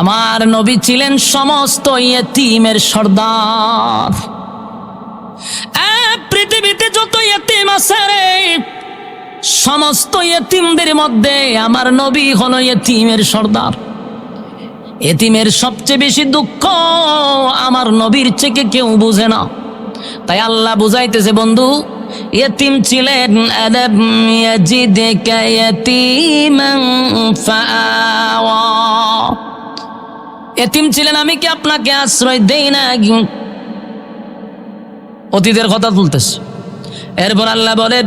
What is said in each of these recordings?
আমার নবী ছিলেন সমস্ত ইয়েতিমের সর্দার। পৃথিবীতে যত ইয়েতিম আছে রে, সমস্ত ইয়েতিমদের মধ্যে আমার নবী হলো ইয়েতিমের সর্দার। এতিমের সবচেয়ে বেশি দুঃখ আমার নবীর থেকে কেউ বুঝে না। তাই আল্লাহ বুঝাইতেছে, বন্ধু এতিম ছিলেন আলাম ইয়াজিদকা ফাআওয়া এতিম ছিলেন আমি কি আপনাকে আশ্রয় দেই না অতীতের কথা তুলতেছি। এরপর আল্লাহ বলে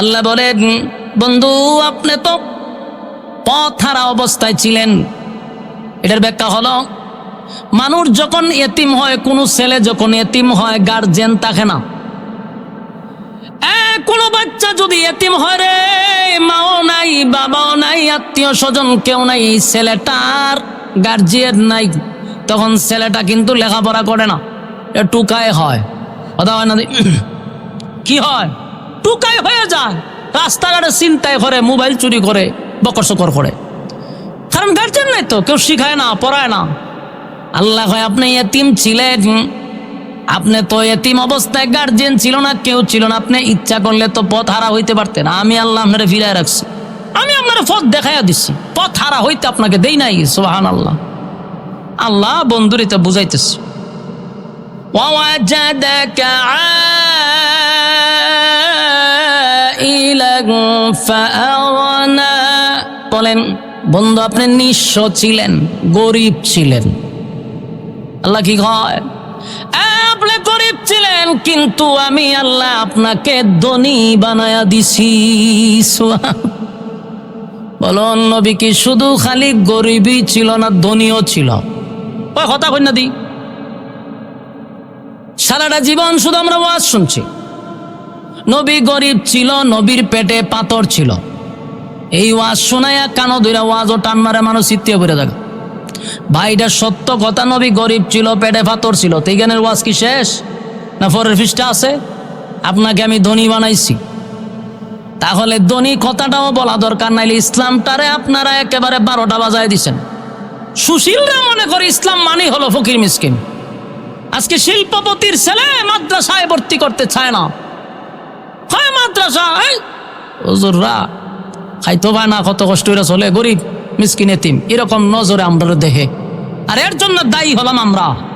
আল্লাহ বলে বন্ধু, আপনি তো পথ হারা অবস্থায় ছিলেন। এটার ব্যাখ্যা হলো, মানুষ যখন এতিম হয়, কোনো ছেলে যখন এতিম হয় গার্জেন থাকে না। কোনো বাচ্চা যদি এতিম হয় রে, মাও নাই, বাবাও নাই, আত্মীয় স্বজন কেউ নাই, ছেলেটার গার্জিয়ান নাই, তখন ছেলেটা কিন্তু লেখাপড়া করে না। টুকায় হয়। কথা হয় না কি হয়? টুকায় হয়ে যায়। রাস্তাঘাটে চিন্তায় করে, মোবাইল চুরি করে বকর সকর করে। কারণ গার্জেন নাই তো, কেউ শিখায় না, পড়ায় না। আল্লাহ হয়, আপনি এতিম ছিলেন আপনি তো এতিম অবস্থায় গার্জেন ছিল না কেউ ছিল না আপনি ইচ্ছা করলে তো পথ হারা হইতে পারতেন আমি আল্লাহ আপনারা ফিরায় রাখছি আমি আপনার পথ দেখাইয়া দিচ্ছি পথ হারা হইতে আপনাকে দেই নাই সোহান আল্লাহ আল্লাহ বন্ধুরিতে বুঝাইতেছি ووجدك عائلا فأغنى বলেন বন্ধু আপনি নিঃস্ব ছিলেন গরিব ছিলেন আল্লাহ কি কয় আপনি গরিব ছিলেন, কিন্তু আমি আল্লাহ আপনাকে ধনী বানায়া দিছি। বলুন, নবী কি শুধু খালি গরিবই ছিল না, ধনীও ছিল? কথা কই না দি। সারাটা জীবন শুধু আমরা ওয়াজ শুনছি। নবী গরিব ছিল, নবীর পেটে পাথর ছিল। এই ওয়াজ শোনায়া কানো দুইরা ওয়াজও টান মারে, মানুষ চিত্তীয় করে থাকে। ভাইটা সত্য কথা, নবী গরিব ছিল, পেটে ফাতর ছিল। তো এই জ্ঞানের ওয়াজ কি শেষ? না পরের ফিসটা আছে? আপনাকে আমি ধনী বানাইছি। তাহলে ধনী কথাটাও বলা দরকার, নাইলে ইসলামটারে আপনারা একেবারে বারোটা বাজায় দিছেন। সুশীলরা মনে করে ইসলাম মানেই হলো ফকির মিসকিন। আজকে শিল্পপতির ছেলে মাদ্রাসায় ভর্তি করতে চায় না। হয় মাদ্রাসা হুজুররা, খাইতো পায় না, কত কষ্ট চলে, গরিব। মিসকিন এতিম এরকম নজরে আমরা দেহে। আর এর জন্য দায়ী হলাম আমরা।